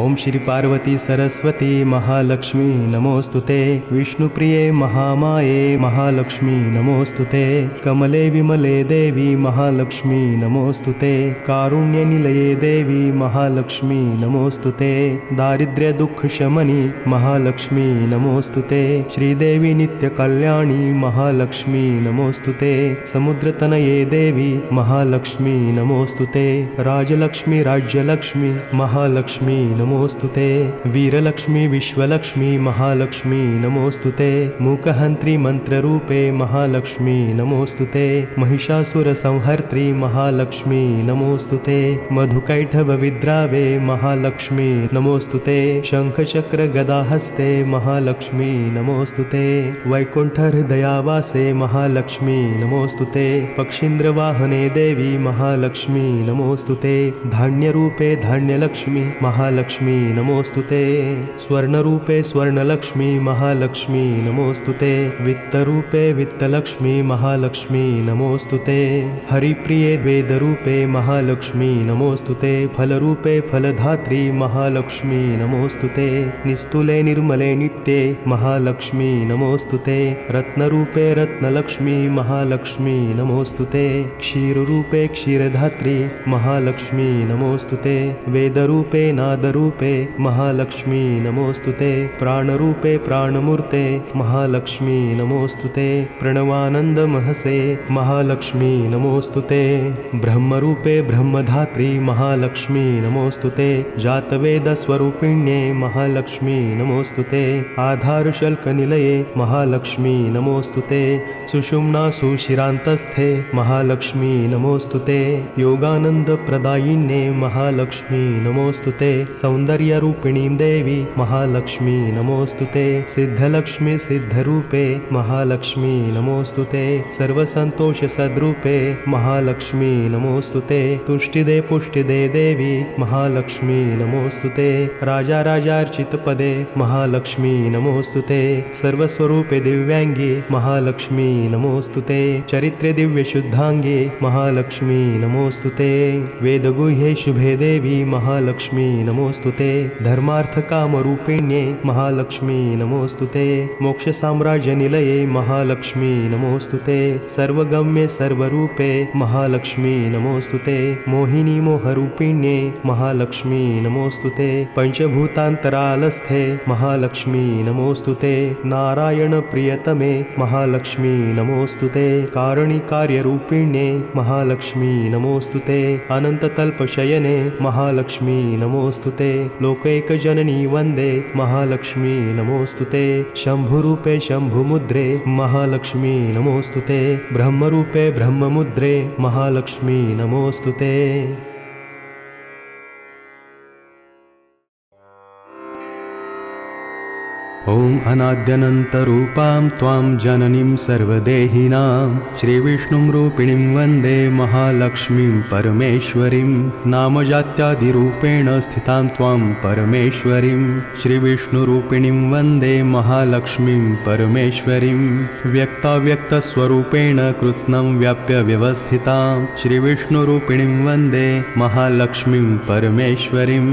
ॐ श्री पार्वती सरस्वती महालक्ष्मी नमोऽस्तु ते विष्णुप्रिये महामाये महालक्ष्मी नमोऽस्तु ते कमले विमले देवी महालक्ष्मी नमोऽस्तु ते कारुण्यनिलये देवी महालक्ष्मी नमोऽस्तु ते दारिद्र्यदुःखशमनि महालक्ष्मी नमोऽस्तु ते श्रीदेवी नित्यकल्याणी महालक्ष्मी नमोऽस्तु ते समुद्रतनये देवी महालक्ष्मी नमोऽस्तु नमोऽस्तु ते। वीरलक्ष्मी विश्वलक्ष्मी महालक्ष्मी नमोऽस्तु ते। मूकहन्त्री मन्त्ररूपे महालक्ष्मी नमोऽस्तु ते। महिषासुरसंहर्त्री महालक्ष्मी नमोऽस्तु ते। मधुकैठवविद्रावे महालक्ष्मी नमोऽस्तु ते। शङ्खचक्रगदाहस्ते महालक्ष्मी नमोऽस्तु ते। वैकुण्ठहृदयावासे महालक्ष्मी नमोऽस्तु ते। पक्षीन्द्रवाहने देवी महालक्ष्मी नमोऽस्तु ते। धान्यरूपे धान्यलक्ष्मी महालक्ष्मी नमोऽस्तु ते स्वर्णरूपे स्वर्णलक्ष्मी महालक्ष्मी नमोऽस्तु ते वित्तरूपे वित्तलक्ष्मी महालक्ष्मी नमोऽस्तु ते हरिप्रिये वेदरूपे महालक्ष्मी नमोऽस्तु ते फलरूपे फलधात्री महालक्ष्मी नमोऽस्तु ते निस्तुले निर्मले नित्ये महालक्ष्मी नमोऽस्तु ते रत्नरूपे रत्नलक्ष्मी महालक्ष्मी नमोऽस्तु ते क्षीररूपे क्षीरधात्री महालक्ष्मी नमोऽस्तु ते वेदरूपे नादरूपे महालक्ष्मी नमोऽस्तु ते। प्राणरूपे प्राणमूर्ते महालक्ष्मी नमोऽस्तु ते। प्रणवानन्दमहसे महालक्ष्मी नमोऽस्तु ते। ब्रह्मरूपे ब्रह्मधात्री महालक्ष्मी नमोऽस्तु ते। जातवेदस्वरूपिण्ये महालक्ष्मी नमोऽस्तु ते। आधारशल्कनिलये महालक्ष्मी नमोऽस्तु ते। सुषुम्ना सुशिरान्तस्थे महालक्ष्मी नमोऽस्तु ते। योगानन्दप्रदायिन्ये महालक्ष्मी नमोऽस्तु ते सौन्दर्यरूपिणीं देवी, महालक्ष्मी नमोऽस्तु ते। सिद्धलक्ष्मी सिद्धरूपे, महालक्ष्मी नमोऽस्तु ते। सर्वसन्तोषसद्रूपे महालक्ष्मी नमोऽस्तु ते। तुष्टिदे पुष्टिदे देवी, महालक्ष्मी नमोऽस्तु ते। राजाराजार्चितपदे महालक्ष्मी नमोऽस्तु ते। सर्वस्वरूपे दिव्याङ्गे महालक्ष्मी नमोऽस्तु ते। चरित्रे दिव्यशुद्धाङ्गे महालक्ष्मी नमोऽस्तु ते। वेदगुह्ये शुभे देवी, महालक्ष्मी नमोऽस्तु ते धर्मार्थकामरूपिण्ये महालक्ष्मी नमोऽस्तु ते मोक्षसाम्राज्यनिलये महालक्ष्मी नमोऽस्तु ते सर्वगम्ये सर्वरूपे महालक्ष्मी नमोऽस्तु ते मोहिनी मोहरूपिण्ये महालक्ष्मी नमोऽस्तु ते पञ्चभूतान्तरालस्थे महालक्ष्मी नमोऽस्तु ते नारायणप्रियतमे महालक्ष्मी नमोऽस्तु ते कारणिकार्यरूपिण्ये महालक्ष्मी नमोऽस्तु ते अनन्ततल्पशयने महालक्ष्मी नमोऽस्तु ते लोकैकजननी वन्दे महालक्ष्मी नमोऽस्तु ते। शम्भुरूपे शम्भुमुद्रे महालक्ष्मी नमोऽस्तु ते। ब्रह्मरूपे ब्रह्ममुद्रे महालक्ष्मी नमोऽस्तु ते ॐ अनाद्यनन्तरूपां त्वां जननीं सर्वदेहिनां श्रीविष्णुं रूपिणीं वन्दे महालक्ष्मीं परमेश्वरीं नामजात्यादिरूपेण स्थितां त्वां परमेश्वरीं श्रीविष्णुरूपिणीं वन्दे महालक्ष्मीं परमेश्वरीं व्यक्ताव्यक्तस्वरूपेण कृत्स्नं व्याप्य व्यवस्थितां श्रीविष्णुरूपिणीं वन्दे महालक्ष्मीं परमेश्वरीं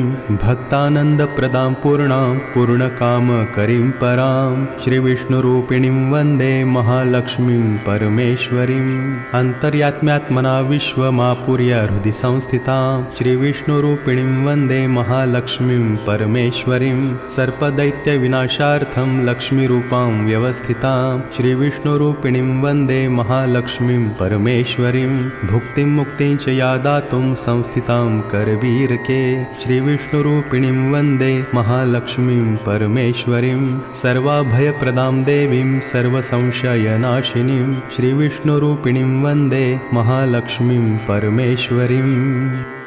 भक्तानन्दप्रदां पूर्णां पूर्णकामकरीं परां श्रीविष्णुरूपिणीं वन्दे महालक्ष्मीं परमेश्वरीम् अन्तर्यात्म्यात्मना विश्वमापुर्य हृदि संस्थितां श्रीविष्णुरूपिणीं वन्दे महालक्ष्मीं परमेश्वरीं। सर्पदैत्यविनाशार्थं लक्ष्मीरूपां व्यवस्थितां श्रीविष्णुरूपिणीं वन्दे महालक्ष्मीं परमेश्वरीं। भुक्तिं मुक्तिं च या दातुं संस्थितां करवीरके श्रीविष्णुरूपिणीं वन्दे महालक्ष्मीं परमेश्वरीं सर्वाभयप्रदां देवीं सर्वसंशयनाशिनीं श्रीविष्णुरूपिणीं वन्दे महालक्ष्मीं परमेश्वरीम्